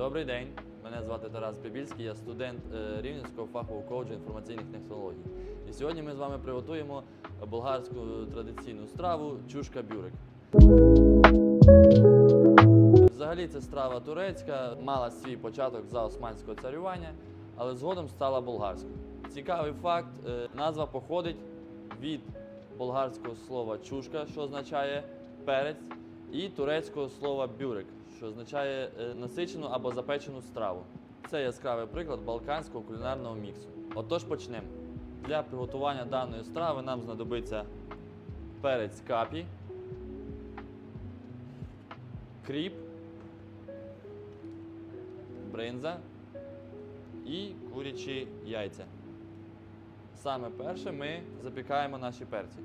Добрий день. Мене звати Тарас Бібільський, я студент е, Рівненського фахового коледжу інформаційних технологій. І сьогодні ми з вами приготуємо болгарську традиційну страву чушка бюрек. Взагалі це страва турецька, мала свій початок за османського царювання, але згодом стала болгарською. Цікавий факт: е, назва походить від болгарського слова чушка, що означає перець, і турецького слова бюрек, що означає е, насичену або запечену страву. Це яскравий приклад балканського кулінарного міксу. Отож почнемо. Для приготування даної страви нам знадобиться перець капі, кріп, бринза і курячі яйця. Саме перше ми запікаємо наші перці.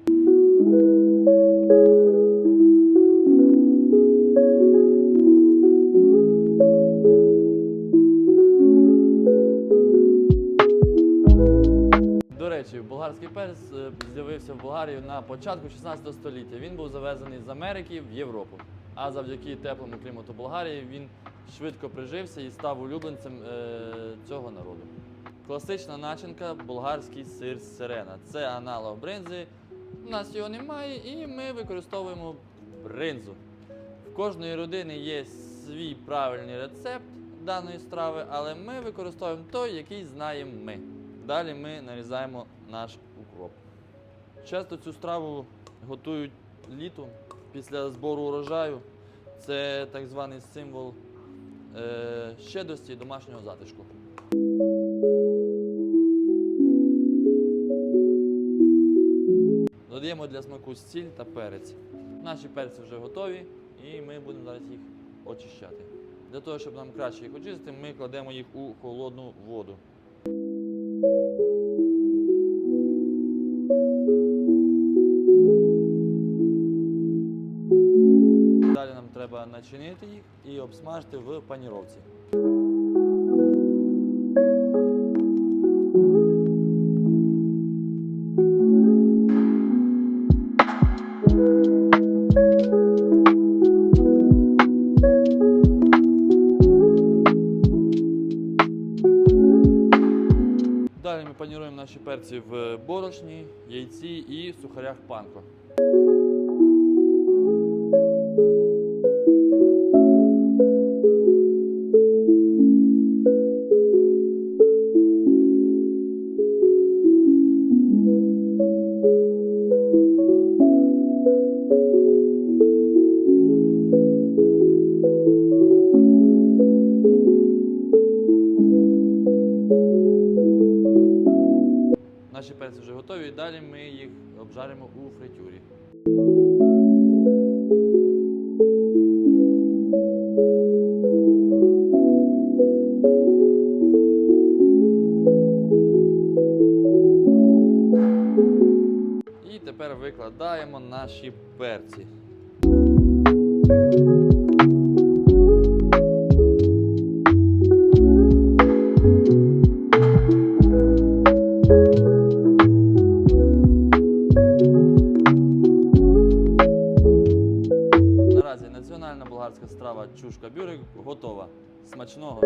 Болгарський перець е, з'явився в Болгарії на початку 16 століття. Він був завезений з Америки в Європу. А завдяки теплому клімату Болгарії він швидко прижився і став улюбленцем е, цього народу. Класична начинка болгарський сир сирена. Це аналог бринзи. У нас його немає, і ми використовуємо бринзу. В кожної родини є свій правильний рецепт даної страви, але ми використовуємо той, який знаємо ми. Далі ми нарізаємо наш укроп. Часто цю страву готують літом після збору урожаю. Це так званий символ е, щедрості і домашнього затишку. Додаємо для смаку сіль та перець. Наші перці вже готові, і ми будемо зараз їх очищати. Для того, щоб нам краще їх очистити, ми кладемо їх у холодну воду. Далі нам треба начинити їх і обсмажити в паніровці. Далі ми паніруємо наші перці в борошні, яйці і сухарях панко. Наші перці вже готові, і далі ми їх обжаримо у фритюрі. І тепер викладаємо наші перці. Болгарська страва чушка бюрик готова. Смачного!